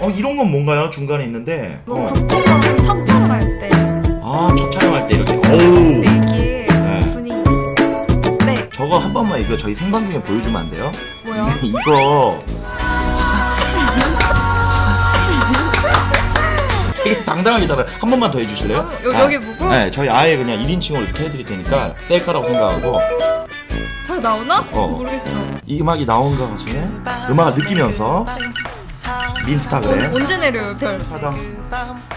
어 이런 건 뭔가요? 중간에 있는데. 뭐 어. 국뽕하면 첫 촬영할 때 아첫 촬영할 때 이렇게. 오우. 네, 이게 네. 분위기 네 저거 한 번만 이거 저희 생방 중에 보여주면 안 돼요? 뭐요? 이거 되게 당당하게 잘해. 한 번만 더 해주실래요? 아, 여- 여기 보고? 네, 저희 아예 그냥 1인칭으로 이렇게 해드릴 테니까 셀카라고 생각하고 잘 나오나? 어. 모르겠어 이 음악이 나온 거 같이 음악을 느끼면서 민스타그램 언제 내려요 별? 하다.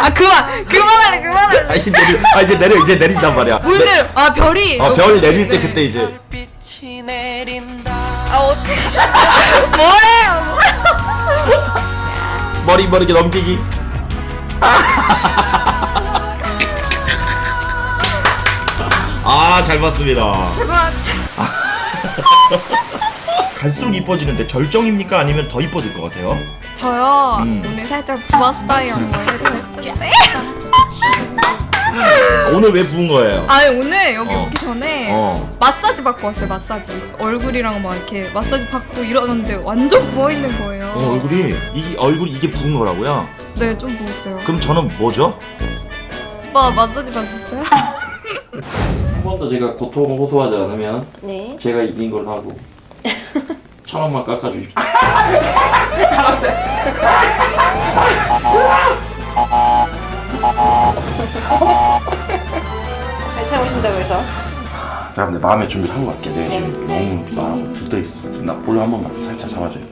아 그만 그만할래 그만할래 아 이제 내리, 아 이제 내려 이제 내린단 말이야. 뭘 네. 내려 아 별이 어 너무- 별 내릴 때 네. 그때 이제 빛이 내린다 아 어떻게 뭐래요 머리 머리게 넘기기. 아 잘 봤습니다. 죄송한데 갈수록 이뻐지는데 절정입니까 아니면 더 이뻐질 것 같아요? 저요 음. 오늘 살짝 부었어요 뭐 이렇게 했는데 오늘 왜 부은 거예요? 아니 오늘 여기 어. 오기 전에 어. 마사지 받고 왔어요 마사지 얼굴이랑 막 이렇게 마사지 받고 이러는데 완전 부어 있는 거예요 어, 얼굴이 이 얼굴이 이게 부은 거라고요? 네 좀 부었어요 그럼 저는 뭐죠? 오빠 마사지 받으셨어요? 한번더 제가 고통 호소하지 않으면 네. 제가 이긴 걸로 하고 천 원만 깎아주십시오. 잘 참으신다고 해서. 자, 근데 마음의 준비를 하고 갈게. 내가 지금 너무 마음 들떠 있어. 나 볼을 한 번만 살짝 잡아줘요.